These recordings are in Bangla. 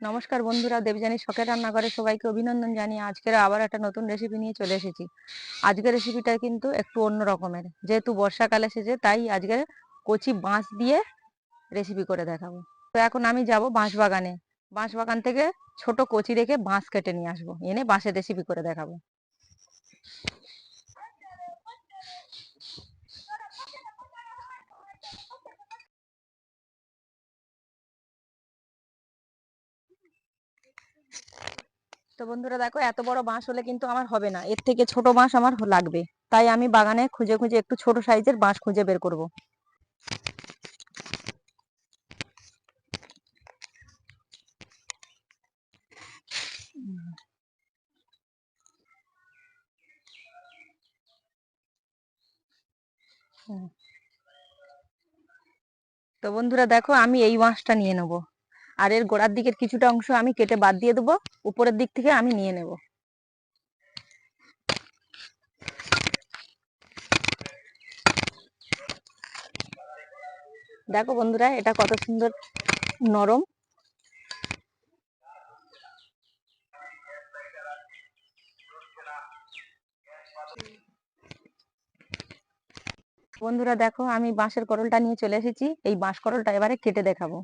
নমস্কার বন্ধুরা, দেবযানী শখের রান্নাঘরে সবাইকে অভিনন্দন জানিয়ে আজকের আবার একটা নতুন রেসিপি নিয়ে চলে এসেছি। আজকের রেসিপিটা কিন্তু একটু অন্য রকমের। যেহেতু বর্ষাকাল এসেছে তাই আজকের কচি বাঁশ দিয়ে রেসিপি করে দেখাবো। তো এখন আমি যাব বাঁশ বাগানে। বাঁশ বাগান থেকে ছোট কচি রেখে বাঁশ কেটে নিয়ে আসব। এনে বাঁশের রেসিপি করে দেখাবো। তো বন্ধুরা দেখো, এত বড় বাঁশ হলে কিন্তু আমার হবে না। এর থেকে ছোট বাঁশ আমার লাগবে। তাই আমি বাগানে খুঁজে খুঁজে একটু ছোট সাইজের বাঁশ খুঁজে বের করব। তো বন্ধুরা দেখো, আমি এই বাঁশটা নিয়ে নেব। আর এর গোড়ার দিকের কিছুটা অংশ আমি কেটে বাদ দিয়ে দেবো। উপরের দিক থেকে আমি নিয়ে নেব। দেখো বন্ধুরা, এটা কত সুন্দর নরম। বন্ধুরা, দেখো আমি বাঁশের করলটা নিয়ে চলে এসেছি। এই বাঁশ করলটা এবারে কেটে দেখাবো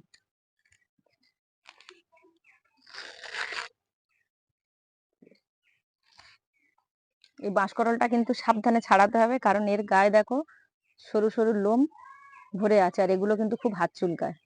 এই বাঁশকরলটা কিন্তু সাবধানে ছাড়াতে হবে। কারণ এর গায়ে দেখো সরু সরু লোম ভরে আছে, আর এগুলো কিন্তু খুব হাত চুলকায়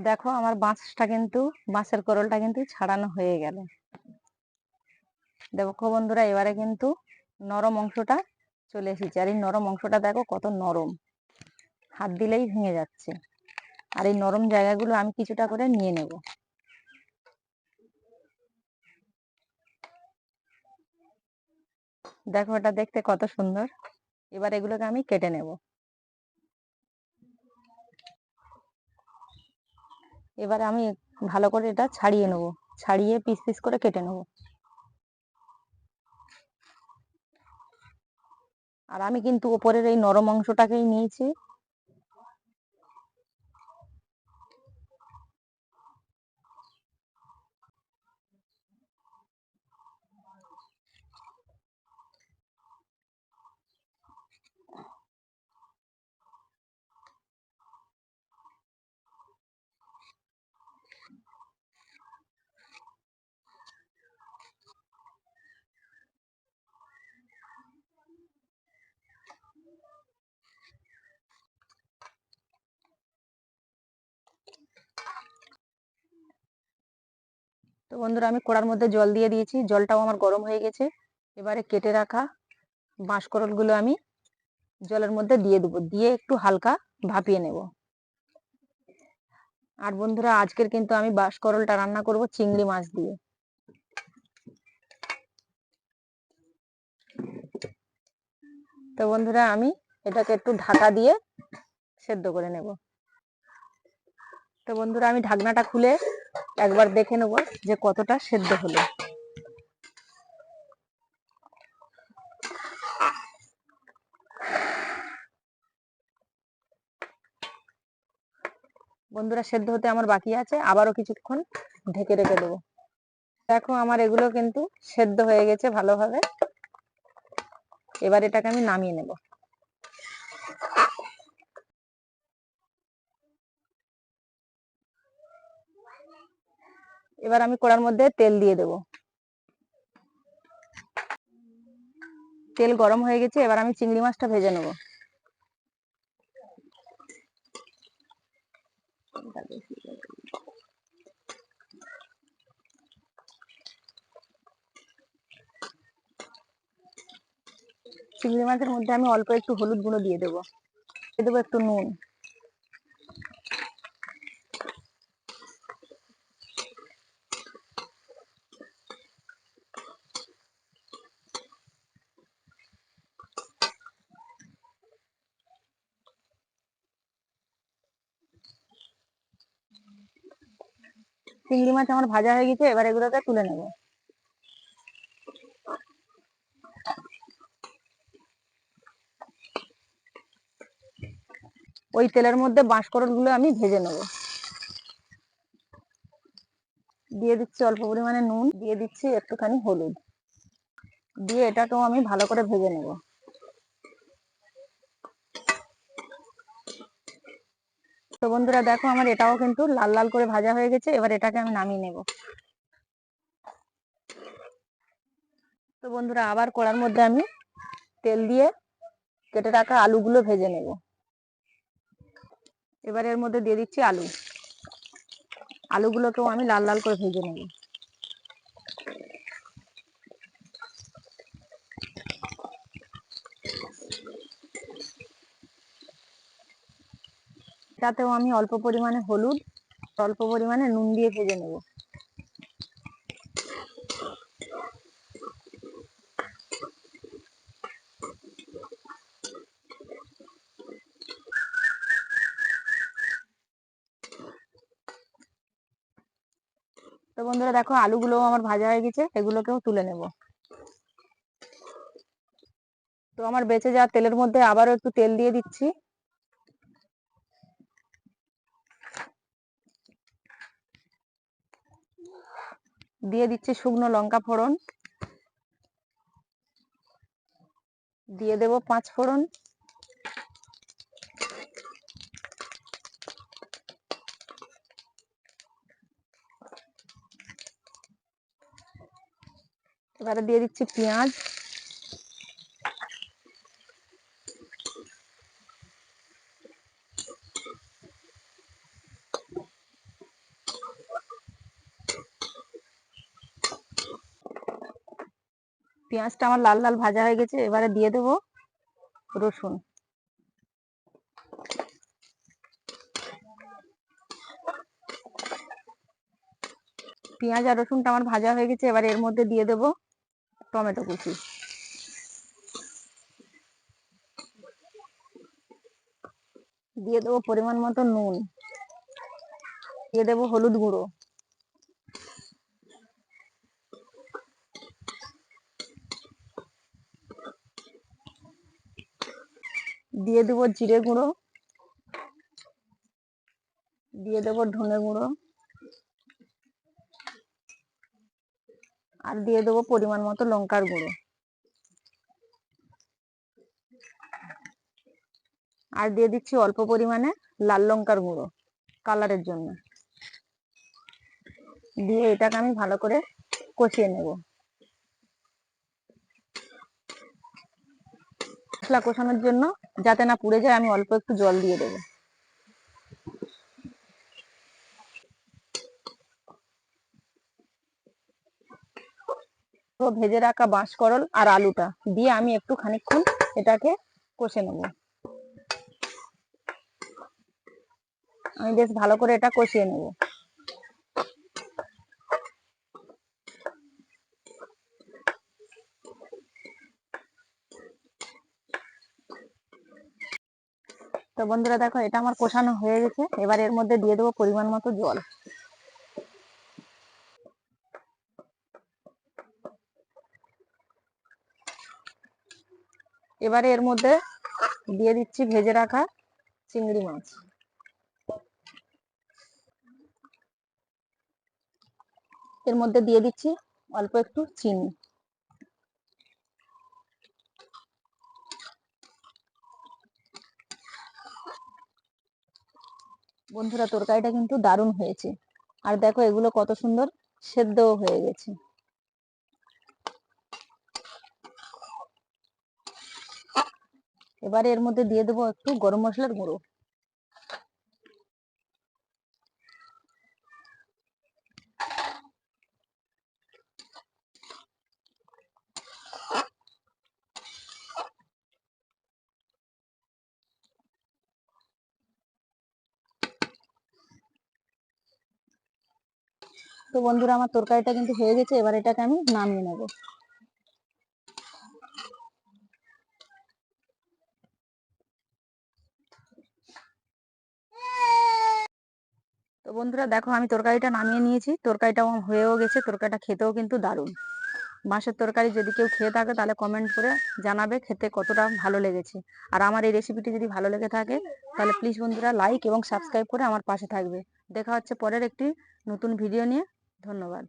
দেখো আমার বাঁশটা কিন্তু, বাঁশের করলটা কিন্তু ছাড়ানো হয়ে গেল। দেখো বন্ধুরা, এবারে কিন্তু নরম অংশটা চলে এসেছে। আর এই নরম অংশটা দেখো কত নরম। হাত দিলেই ভেঙে যাচ্ছে। আর এই নরম জায়গাগুলো আমি কিছুটা করে নিয়ে নেব। দেখো এটা দেখতে কত সুন্দর। এবার এগুলোকে আমি কেটে নেব। এবারে আমি ভালো করে এটা ছাড়িয়ে নেব। ছাড়িয়ে পিস পিস করে কেটে নেব। আর আমি কিন্তু ওপরের এই নরম অংশটাকেই নিয়েছি। তো বন্ধুরা আমি কড়ার মধ্যে জল দিয়ে দিয়েছি। জলটাও আমার গরম হয়ে গেছে। এবারে কেটে রাখা বাঁশকরলগুলো আমি জলের মধ্যে দিয়ে দেবো। দিয়ে একটু হালকা ভাপিয়ে নেব। আর বন্ধুরা, আজকের কিন্তু আমি বাঁশকরলটা রান্না করব চিংড়ি মাছ দিয়ে। তো বন্ধুরা, আমি এটাকে একটু ঢাকা দিয়ে সেদ্ধ করে নেব। তো বন্ধুরা, আমি ঢাকনাটা খুলে একবার দেখে নেব যে কতটা সেদ্ধ হলো। বন্ধুরা, সেদ্ধ হতে আমার বাকি আছে, আবারও কিছুক্ষণ ঢেকে রেখে দেবো। দেখো, আমার এগুলো কিন্তু সেদ্ধ হয়ে গেছে ভালোভাবে। এবার এটাকে আমি নামিয়ে নেব। এবার আমি কড়ার মধ্যে তেল দিয়ে দেব। তেল গরম হয়ে গেছে, এবার আমি চিংড়ি মাছটা ভেজে নেব। চিংড়ি মাছের মধ্যে আমি অল্প একটু হলুদ গুঁড়ো দিয়ে দেবো। দিয়ে দেবো একটু নুন। চিংড়ি মাছ আমার ভাজা হয়ে গেছে, এবার এগুলোকে তুলে নেব। ওই তেলের মধ্যে বাঁশকরলগুলো আমি ভেজে নেব। দিয়ে দিচ্ছি অল্প পরিমাণে নুন, দিয়ে দিচ্ছি একটুখানি হলুদ। দিয়ে এটাকেও আমি ভালো করে ভেজে নেব। তো বন্ধুরা দেখো আমার এটাও কিন্তু লাল লাল করে ভাজা হয়ে গেছে, এবার এটাকে আমি নামিয়ে নেব। তো বন্ধুরা আবার কড়ার মধ্যে আমি তেল দিয়ে কেটে রাখা আলুগুলো ভেজে নেব। এবার এর মধ্যে দিয়ে দিচ্ছি আলু। আলুগুলোকেও আমি লাল লাল করে ভেজে নেব। তাতেও আমি অল্প পরিমাণে হলুদ, অল্প পরিমাণে নুন দিয়ে ভেজে নেব। তো বন্ধুরা দেখো, আলুগুলোও আমার ভাজা হয়ে গেছে, এগুলোকেও তুলে নেব। তো আমার বেঁচে যাওয়া তেলের মধ্যে আবারও একটু তেল দিয়ে দিচ্ছি। দিয়ে দিচ্ছি শুকনো লঙ্কা ফোড়ন। দিয়ে দেব পাঁচ ফোড়ন। এবারে দিয়ে দিচ্ছি পেঁয়াজ। পেঁয়াজটা আমার লাল লাল ভাজা হয়ে গেছে, এবারে দিয়ে দেব রসুন। পেঁয়াজ আর রসুনটা আমার ভাজা হয়ে গেছে, এবার এর মধ্যে দিয়ে দেব টমেটো কুচি। দিয়ে দেবো পরিমাণ মতো নুন। দিয়ে দেবো হলুদ গুঁড়ো। দিয়ে দেবো জিরে গুঁড়ো। দিয়ে দেবো ধনে গুঁড়ো। আর দিয়ে দেবো পরিমাণ মতো লঙ্কার গুঁড়ো। আর দিয়ে দিচ্ছি অল্প পরিমাণে লাল লঙ্কার গুঁড়ো কালারের জন্য। দিয়ে এটাকে আমি ভালো করে কষিয়ে নেব। মশলা কষানোর জন্য, যাতে না পুড়ে যায়, আমি অল্প একটু জল দিয়ে দেবো। ভেজে রাখা বাঁশকরল আর আলুটা দিয়ে আমি একটু খানিকক্ষণ এটাকে কষে নেব। আমি বেশ ভালো করে এটা কষিয়ে নেব। তো বন্ধুরা দেখো, এটা আমার কষানো হয়ে গেছে। এবার এর মধ্যে দিয়ে দেবো পরিমাণ মতো জল। এবারে এর মধ্যে দিয়ে দিচ্ছি ভেজে রাখা চিংড়ি মাছ। এর মধ্যে দিয়ে দিচ্ছি অল্প একটু চিনি। বন্ধুরা, তরকারিটা কিন্তু দারুণ হয়েছে। আর দেখো, এগুলো কত সুন্দর সেদ্ধও হয়ে গেছে। এবারে এর মধ্যে দিয়ে দেবো একটু গরম মশলার গুঁড়ো। তো বন্ধুরা, আমার তরকারিটা কিন্তু হয়ে গেছে, এবার এটাকে আমি নামিয়ে নেব। তো বন্ধুরা, দেখো আমি তরকারিটা নামিয়ে নিয়েছি। তরকারিটা হয়েও গেছে, তরকারিটা খেতেও কিন্তু দারুণ। মাছের তরকারি যদি কেউ খেয়ে থাকে, তাহলে কমেন্ট করে জানাবে খেতে কতটা ভালো লেগেছে। আর আমার এই রেসিপিটি যদি ভালো লেগে থাকে, তাহলে প্লিজ বন্ধুরা লাইক এবং সাবস্ক্রাইব করে আমার পাশে থাকবে। দেখা হচ্ছে পরের একটি নতুন ভিডিও নিয়ে। ধন্যবাদ।